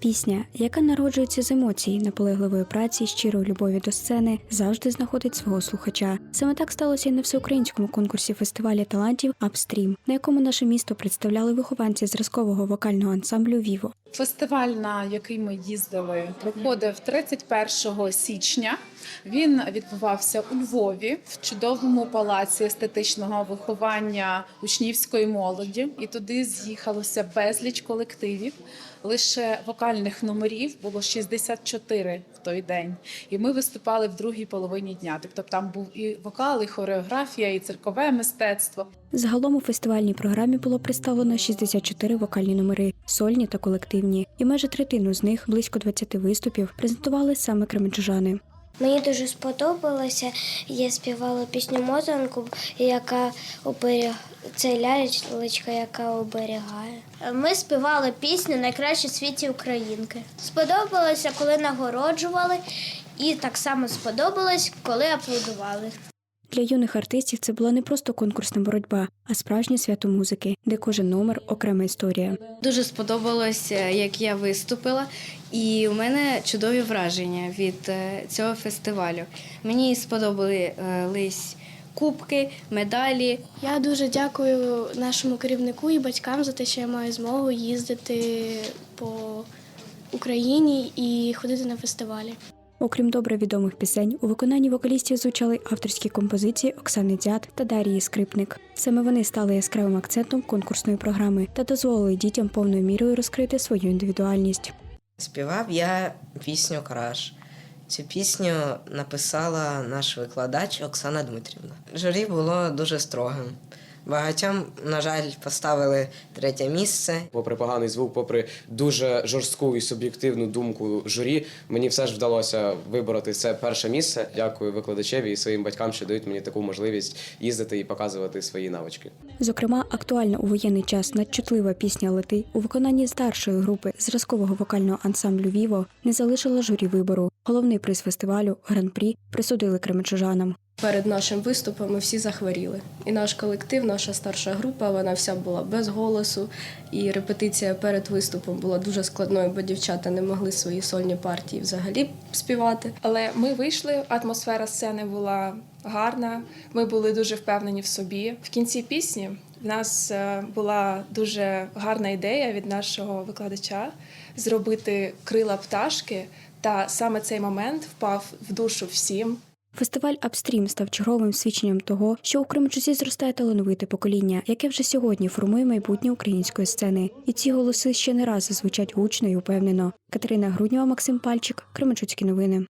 Пісня, яка народжується з емоцій, наполегливої праці, щирої любові до сцени, завжди знаходить свого слухача. Саме так сталося і на всеукраїнському конкурсі фестивалі талантів Апстрім, на якому наше місто представляли вихованці зразкового вокального ансамблю Віво. Фестиваль, на який ми їздили, проходив 31 січня. Він відбувався у Львові в чудовому палаці естетичного виховання учнівської молоді. І туди з'їхалося безліч колективів. Лише вокальних номерів було 64 в той день. І ми виступали в другій половині дня. Тобто там був і вокал, і хореографія, і циркове мистецтво. Загалом у фестивальній програмі було представлено 64 вокальні номери, сольні та колективні, і майже третину з них, близько 20 виступів, презентували саме кременчужани. Мені дуже сподобалося. Я співала пісню Мозанку, яка оберіг... це лялечка, яка оберігає. Ми співали пісню Найкраще в світі Українки. Сподобалося, коли нагороджували, і так само сподобалось, коли аплодували. Для юних артистів це була не просто конкурсна боротьба, а справжнє свято музики, де кожен номер окрема історія. Дуже сподобалось, е, як я виступила, і у мене чудові враження від е, цього фестивалю. Мені сподобались кубки, медалі. Я дуже дякую нашому керівнику і батькам за те, що я маю змогу їздити по Україні і ходити на фестивалі. Окрім добре відомих пісень, у виконанні вокалістів звучали авторські композиції Оксани Дзят та Дарії Скрипник. Саме вони стали яскравим акцентом конкурсної програми та дозволили дітям повною мірою розкрити свою індивідуальність. Співав я пісню Краш. Цю пісню написала наш викладач Оксана Дмитрівна. Журі було дуже строгим. Багатьом, на жаль, поставили третє місце. Попри поганий звук, попри дуже жорстку і суб'єктивну думку журі, мені все ж вдалося вибороти це перше місце. Дякую викладачеві і своїм батькам, що дають мені таку можливість їздити і показувати свої навички. Зокрема, актуальна у воєнний час надчутлива пісня Лети у виконанні старшої групи зразкового вокального ансамблю Віво не залишила журі вибору. Головний приз фестивалю гран-прі присудили кременчужанам. Перед нашим виступом ми всі захворіли. І наш колектив, наша старша група, вона вся була без голосу. І репетиція перед виступом була дуже складною, бо дівчата не могли свої сольні партії взагалі співати. Але ми вийшли, атмосфера сцени була гарна. Ми були дуже впевнені в собі. В кінці пісні в нас е, була дуже гарна ідея від нашого викладача зробити крила пташки. Та саме цей момент впав в душу всім. Фестиваль Апстрім став черговим свідченням того, що у Кримчусі зростає талановите покоління, яке вже сьогодні формує майбутнє української сцени. І ці голоси ще не раз звучать гучно і упевнено. Катерина Груднєва, Максим Пальчик, Кременчуцькі новини.